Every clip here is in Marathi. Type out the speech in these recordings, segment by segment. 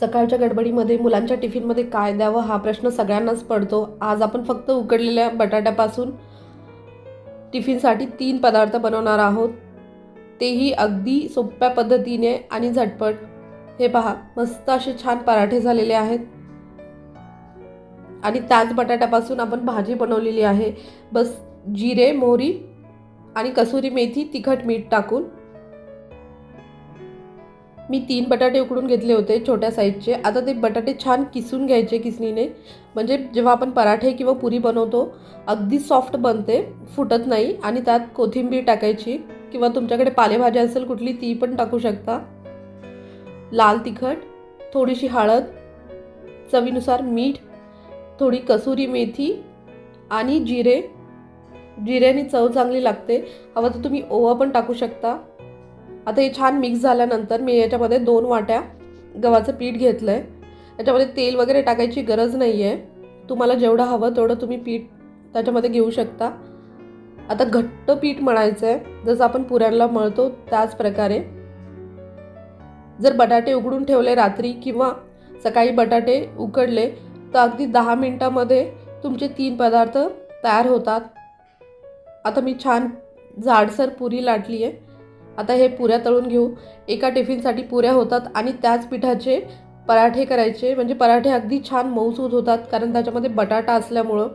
सकाळच्या गडबडीमध्ये मुलांच्या टिफिनमध्ये काय द्यावं हा प्रश्न सगळ्यांनाच पडतो. आज आपण फक्त उकडलेल्या बटाट्यापासून टिफिनसाठी तीन पदार्थ बनवणार आहोत. तेही अगदी सोप्या पद्धतीने आणि झटपट. हे पहा मस्त असे छान पराठे झालेले आहेत. आणि त्याच बटाट्यापासून आपण भाजी बनवलेली आहे. बस जिरे मोहरी आणि कसुरी मेथी तिखट मीठ टाकून. मी तीन बटाटे उकडून घेतले होते छोट्या साईजचे. आता ते बटाटे छान किसून घ्यायचे किसणीने. म्हणजे जेव्हा आपण पराठे किंवा पुरी बनवतो अगदी सॉफ्ट बनते फुटत नाही आणि त्यात कोथिंबीर टाकायची किंवा तुमच्याकडे पालेभाजी असेल कुठली ती पण टाकू शकता. लाल तिखट थोडीशी हळद चवीनुसार मीठ थोडी कसुरी मेथी आणि जिरे. जिऱ्याने चव चांगली लागते. हवं तर तुम्ही ओवा पण टाकू शकता. आता हे छान मिक्स झाल्यानंतर मी याच्यामध्ये दोन वाट्या गव्हाचं पीठ घेतलं आहे याच्यामध्ये तेल वगैरे टाकायची गरज नाही आहे तुम्हाला जेवढं हवं तेवढं तुम्ही पीठ त्याच्यामध्ये घेऊ शकता. आता घट्ट पीठ मळायचं आहे जसं आपण पुऱ्यांना मळतो त्याच प्रकारे. जर बटाटे उकडून ठेवले रात्री किंवा सकाळी बटाटे उकडले तर अगदी दहा मिनटामध्ये तुमचे तीन पदार्थ तयार होतात. आता मी छान जाडसर पुरी लाटली आहे आता हे पुऱ्या तळून घेऊ. एका टिफिनसाठी पुऱ्या होतात आणि त्याच पिठाचे पराठे करायचे. म्हणजे पराठे अगदी छान मऊसूद होतात कारण त्याच्यामध्ये बटाटा असल्यामुळं.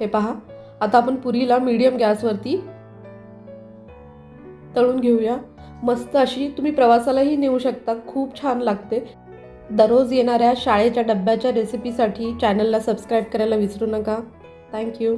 हे पहा. आता आपण पुरीला मीडियम गॅसवरती तळून घेऊया. मस्त अशी तुम्ही प्रवासालाही नेऊ शकता. खूप छान लागते. दररोज येणाऱ्या शाळेच्या डब्याच्या रेसिपीसाठी चॅनलला सबस्क्राईब करायला विसरू नका. थँक्यू